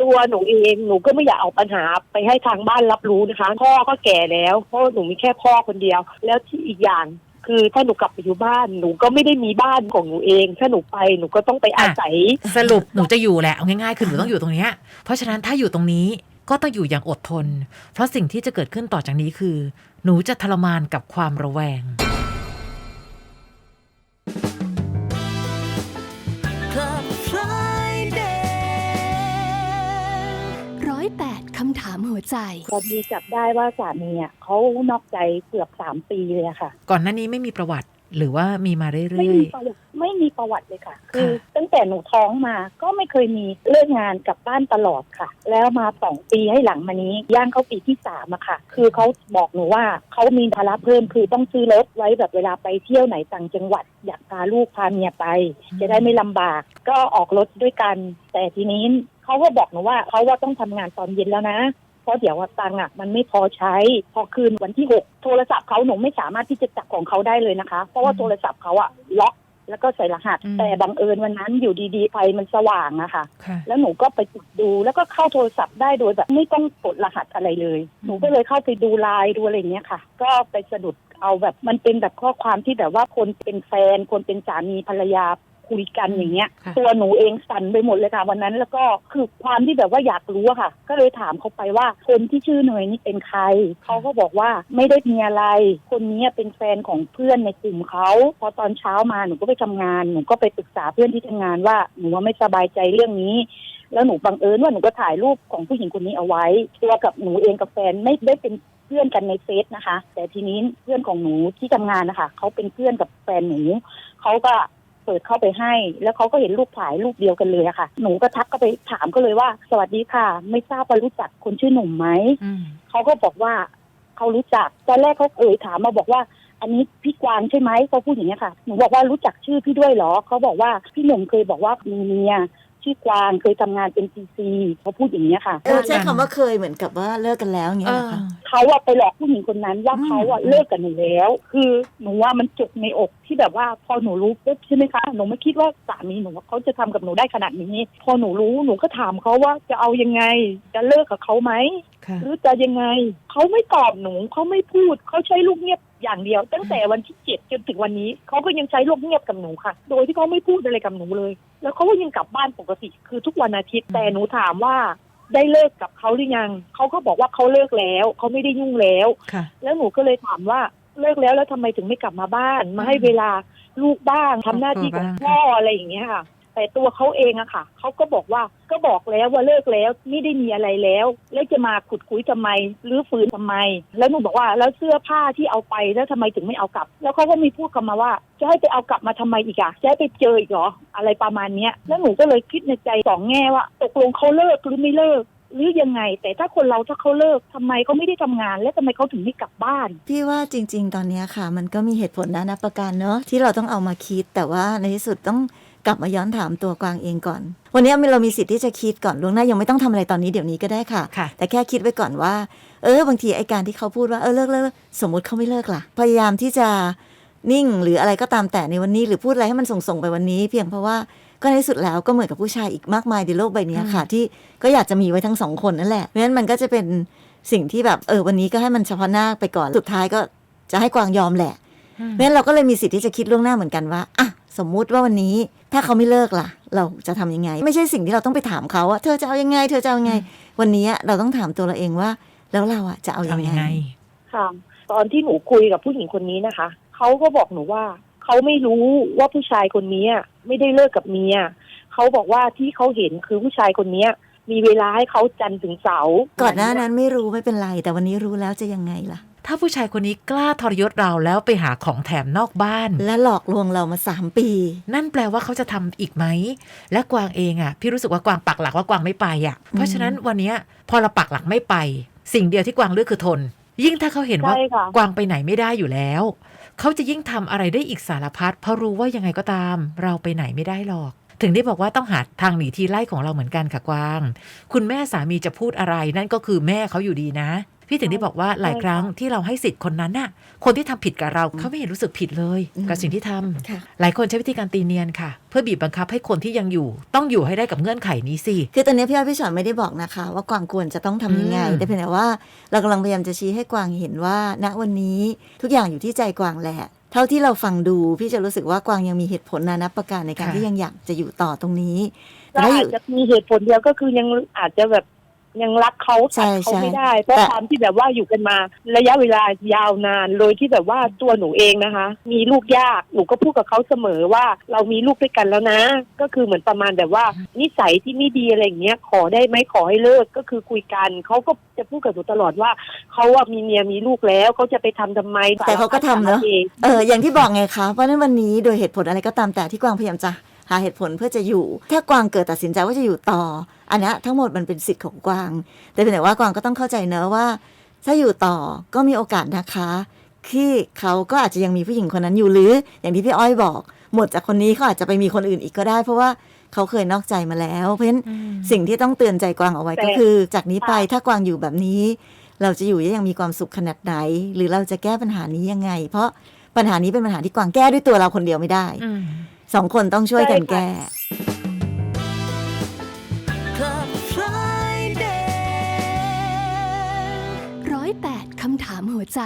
ตัวหนูเองหนูก็ไม่อยากเอาปัญหาไปให้ทางบ้านรับรู้นะคะ พ่อก็แก่แล้วเพราะหนูมีแค่พ่อคนเดียว แล้วที่อีกอย่างคือถ้าหนูกลับไปอยู่บ้านหนูก็ไม่ได้มีบ้านของหนูเอง ถ้าหนูไปหนูก็ต้องไปอาศัย สรุปหนูจะอยู่แหละเอาง่ายๆคือหนูต้องอยู่ตรงเนี้ยเพราะฉะนั้นถ้าอยู่ตรงนี้ก็ต้องอยู่อย่างอดทน เพราะสิ่งที่จะเกิดขึ้นต่อจากนี้คือ หนูจะทรมานกับความระแวง วใจ พอดีจับได้ว่าสามีอะเขานอกใจเกือบสามปีเลยอะค่ะ ก่อนหน้านี้ไม่มีประวัติหรือว่ามีมาเรื่ไม่อยมีประวัติไม่มีประวัติเลยค่ะ คือตั้งแต่หนูท้องมาก็ไม่เคยมีเลิกงานกลับบ้านตลอดค่ะ แล้วมาสองปีให้หลังมานี้ย่างเข้าปีที่สามอะค่ะ คือเขาบอกหนูว่าเขามีภาระเพิ่มคือต้องซื้อรถไว้แบบเวลาไปเที่ยวไหนต่างจังหวัด อยากพาลูกพาเมียไป จะได้ไม่ลำบาก ก็ออกรถด้วยกัน แต่ทีนี้เขาก็บอกหนูว่าเขาว่าต้องทำงานตอนเย็นแล้วนะ เพราะเดี๋ยวว่าตังค์อะมันไม่พอใช้ พอคืนวันที่หกโทรศัพท์เขาหนูไม่สามารถที่จะจับของเขาได้เลยนะคะ เพราะว่าโทรศัพท์เขาอะล็อกแล้วก็ใส่รหัส แต่บังเอิญวันนั้นอยู่ดีๆไฟมันสว่างอะค่ะๆค่ะแล้วหนูก็ไปกดดูแล้วก็เข้าโทรศัพท์ได้โดยแบบไม่ต้องกดรหัสอะไรเลย หนูก็เลยเข้าไปดูไลน์ดูอะไรอย่างเงี้ยค่ะ ก็ไปสะดุดเอาแบบมันเป็นแบบข้อความที่แบบว่าคนเป็นแฟน คนเป็นสามีภรรยา คุยกันอย่างเงี้ย ค่ะ ตัวหนูเองสั่นไปหมดเลยค่ะ วันนั้นแล้วก็คือความที่แบบว่าอยากรู้อะค่ะ ก็เลยถามเขาไปว่าคนที่ชื่อเนยนี่เป็นใคร เขาก็บอกว่าไม่ได้มีอะไร คนนี้เป็นแฟนของเพื่อนในกลุ่มเขาพอตอนเช้ามาหนูก็ไปทำงานหนูก็ไปปรึกษาเพื่อนที่ทำงานว่าหนูว่าไม่สบายใจเรื่องนี้ แล้วหนูบังเอิญว่าหนูก็ถ่ายรูปของผู้หญิงคนนี้เอาไว้ตัวกับหนูเองกับแฟนไม่ได้เป็นเพื่อนกันในเฟซนะคะ แต่ทีนี้เพื่อนของหนูที่ทำงานนะคะเขาเป็นเพื่อนกับแฟนหนูเขาก็ เปิดเข้าไปให้ แล้วเขาก็เห็นรูปถ่ายรูปเดียวกันเลยอะค่ะ หนูก็ทักก็ไปถามก็เลยว่า สวัสดีค่ะ ไม่ทราบว่ารู้จักคนชื่อหนุ่มไหมอืมเขาก็บอกว่าเขารู้จักตอนแรกเขาเอ่ยถามมาบอกว่า อันนี้พี่กวางใช่ไหมเขาพูดอย่างนี้ยค่ะหนูบอกว่ารู้จักชื่อพี่ด้วยเหรอเขาบอกว่าพี่หนุ่มเคยบอกว่ามีเมีย ชื่อกวางเคยทำงานเป็นซีซีเขาพูดอย่างนี้ยค่ะเออใช้คำว่าเคยเหมือนกับว่าเลิกกันแล้วอย่างเอเงี้ยเหรออคะเขาอะไปหลอกผู้หญิงคนนั้นว่าอืมเขาอะเลิกกับหนูแล้ว คือหนูว่ามันจุกในอกที่แบบว่าพอหนูรู้ปุ๊บใช่ไหมคะหนูไม่คิดว่าสามีหนูว่าเขาจะทำกับหนูได้ขนาดนี้ พอหนูรู้หนูก็ถามเขาว่าจะเอายังไง จะเลิกกับเขาไหมค่ะหรือจะยังไงเขาไม่ตอบหนูเขาไม่พูดเขาใช้ลูกเงียบอย่างเดียว ตั้งแต่วันที่เจ็ดจนถึงวันนี้เขาก็ยังใช้ลูกเงียบกับหนูค่ะ โดยที่เขาไม่พูดอะไรกับหนูเลย แล้วเขาก็ยังกลับบ้านปกติ คือทุกวันอาทิตย์แต่หนูถามว่าได้เลิกกับเขาหรือยังเขาก็บอกว่าเขาเลิกแล้วเขาไม่ได้ยุ่งแล้ว ค่ะ แล้วหนูก็เลยถามว่าเลิกแล้วแล้วทำไมถึงไม่กลับมาบ้าน มาให้เวลาลูกบ้างทำหน้าที่ของพ่ออะไรอย่างเงี้ยค่ะ แต่ตัวเขาเองอะค่ะเขาก็บอกว่าก็บอกแล้วว่าเลิกแล้วไม่ได้มีอะไรแล้ว แล้วจะมาขุดคุยทำไมหรือฟื้นทำไม แล้วหนูบอกว่าแล้วเสื้อผ้าที่เอาไปแล้วทำไมถึงไม่เอากลับ แล้วเขาก็มีพูดกับมาว่า จะให้ไปเอากลับมาทำไมอีกอะจะให้ไปเจออีกเหรออะไรประมาณเนี้ย แล้วหนูก็เลยคิดในใจสองแง่ว่าตกลงเขาเลิกหรือไม่เลิก หรือยังไง แต่ถ้าคนเราถ้าเขาเลิกทำไมเขาไม่ได้ทำงาน และทำไมเขาถึงไม่กลับบ้าน พี่ว่าจริง ๆ ตอนเนี้ยค่ะ มันก็มีเหตุผลนะนับประการเนอะที่เราต้องเอามาคิด แต่ว่าในที่สุดต้องกลับมาย้อนถามตัวกวางเองก่อน วันนี้เรามีสิทธิ์ที่จะคิดก่อนล่วงหน้ายังไม่ต้องทำอะไรตอนนี้เดี๋ยวนี้ก็ได้ค่ะค่ะแต่แค่คิดไว้ก่อนว่า เออบางทีไอการที่เขาพูดว่าเออเลิกเลิกเลิกสมมติเขาไม่เลิกล่ะ พยายามที่จะนิ่งหรืออะไรก็ตามแต่ในวันนี้หรือพูดอะไรให้มันส่งส่งๆไปวันนี้ เพียงเพราะว่า ก็ในที่สุดแล้วก็เหมือนกับผู้ชายอีกมากมายในโลกใบนี้ค่ะ ที่ก็อยากจะมีไว้ทั้งสองคนนั่นแหละเพราะฉะนั้นมันก็จะเป็นสิ่งที่แบบเออวันนี้ก็ให้มันเฉพาะหน้าไปก่อนสุดท้ายก็จะให้กวางยอมแหละอืมเพราะฉะนั้นเราก็เลยมีสิทธิ์ที่จะคิดล่วงหน้าเหมือนกันว่าอะสมมุติว่าวันนี้ถ้าเขาไม่เลิกล่ะ เราจะทำยังไง ไม่ใช่สิ่งที่เราต้องไปถามเขาว่าเธอจะเอายังไง เธอจะเอายังไง วันนี้เราต้องถามตัวเราเองว่า แล้วเราอะจะเอายัเอางยังไงไงค่ะตอนที่หนูคุยกับผู้หญิงคนนี้นะคะเขาก็บอกหนูว่า เขาไม่รู้ว่าผู้ชายคนนี้ไม่ได้เลิกกับเมียเขาบอกว่าที่เขาเห็นคือผู้ชายคนนี้มีเวลาให้เขาจันทร์ถึงเสาร์ก่อนหน้านั้นไม่รู้ไม่เป็นไร แต่วันนี้รู้แล้วจะยังไงล่ะ ถ้าผู้ชายคนนี้กล้าทรยศเราแล้วไปหาของแถมนอกบ้าน และหลอกลวงเรามาสามปี นั่นแปลว่าเขาจะทำอีกไหม และกวางเองอะ พี่รู้สึกว่ากวางปักหลักว่ากวางไม่ไปอะ เพราะฉะนั้นวันเนี้ยพอเราปักหลักไม่ไป สิ่งเดียวที่กวางเลือกคือทน ยิ่งถ้าเขาเห็นว่าใช่ค่ะ กวางไปไหนไม่ได้อยู่แล้ว เขาจะยิ่งทำอะไรได้อีกสารพัดเพราะรู้ว่ายังไงก็ตาม เราไปไหนไม่ได้หรอก ถึงได้บอกว่าต้องหาทางหนีทีไล่ของเราเหมือนกันค่ะกวาง คุณแม่สามีจะพูดอะไรนั่นก็คือแม่เขาอยู่ดีนะ พี่ถึงได้บอกว่าหลายครั้งที่เราให้สิทธิ์คนนั้นน่ะ คนที่ทำผิดกับเราเขาไม่เห็นรู้สึกผิดเลยอืมกับสิ่งที่ทำค่ะหลายคนใช้วิธีการตีเนียนค่ะ เพื่อบีบบังคับให้คนที่ยังอยู่ ต้องอยู่ให้ได้กับเงื่อนไขนี้สิคือตอนนี้พี่อ้อยพี่ชอนไม่ได้บอกนะคะ ว่ากวางควรจะต้องทำยังไงอืมแต่เพียงแต่ว่าเรากำลังพยายามจะชี้ให้กวางเห็นว่า ณวันนี้ทุกอย่างอยู่ที่ใจกวางแหละเท่าที่เราฟังดูพี่จะรู้สึกว่ากวางยังมีเหตุผลนานับประการในการที่ยังอยากจะอยู่ต่อตรงนี้แต่ก็ถ้าออาจยู่จะมีเหตุผลเดียวก็คือยังอาจจะแบบ ยังรักเขาใช่ตัดเขาใช่ไม่ได้ เพราะแต่ความที่แบบว่าอยู่กันมา ระยะเวลายาวนานโดยที่แบบว่าตัวหนูเองนะคะ มีลูกยากหนูก็พูดกับเขาเสมอว่าเรามีลูกด้วยกันแล้วนะ ก็คือเหมือนประมาณแบบว่า นิสัยที่ไม่ดีอะไรอย่างเงี้ยขอได้ไหมขอให้เลิกก็คือคุยกันเขาก็จะพูดกับหนูตลอดว่าเขาว่ามีเมียมีลูกแล้วเขาจะไปทำทำไมแต่เขาก็ทำเนอะสารพัดสารเพเอออย่างที่บอกไงคะเพราะฉะนั้นวันนี้โดยเหตุผลอะไรก็ตามแต่ที่กวางพยายามจะ หาเหตุผลเพื่อจะอยู่ ถ้ากวางเกิดตัดสินใจว่าจะอยู่ต่อ อันเนี้ยทั้งหมดมันเป็นสิทธิ์ของกวาง แต่เป็นแต่ว่ากวางก็ต้องเข้าใจเนอะว่า ถ้าอยู่ต่อก็มีโอกาสนะคะที่เขาก็อาจจะยังมีผู้หญิงคนนั้นอยู่หรือ อย่างที่พี่อ้อยบอก หมดจากคนนี้เขาอาจจะไปมีคนอื่นอีกก็ได้ เพราะว่าเขาเคยนอกใจมาแล้ว เพราะฉะนั้นสิ่งที่ต้องเตือนใจกวางเอาไว้ก็คือ จากนี้ไปถ้ากวางอยู่แบบนี้ เราจะอยู่ได้ยังมีความสุขขนาดไหน หรือเราจะแก้ปัญหานี้ยังไง เพราะปัญหานี้เป็นปัญหาที่กวางแก้ด้วยตัวเราคนเดียวไม่ได้อืม สองคนต้องช่วยกันแก้ ร้อยแปดคำถามหัวใจ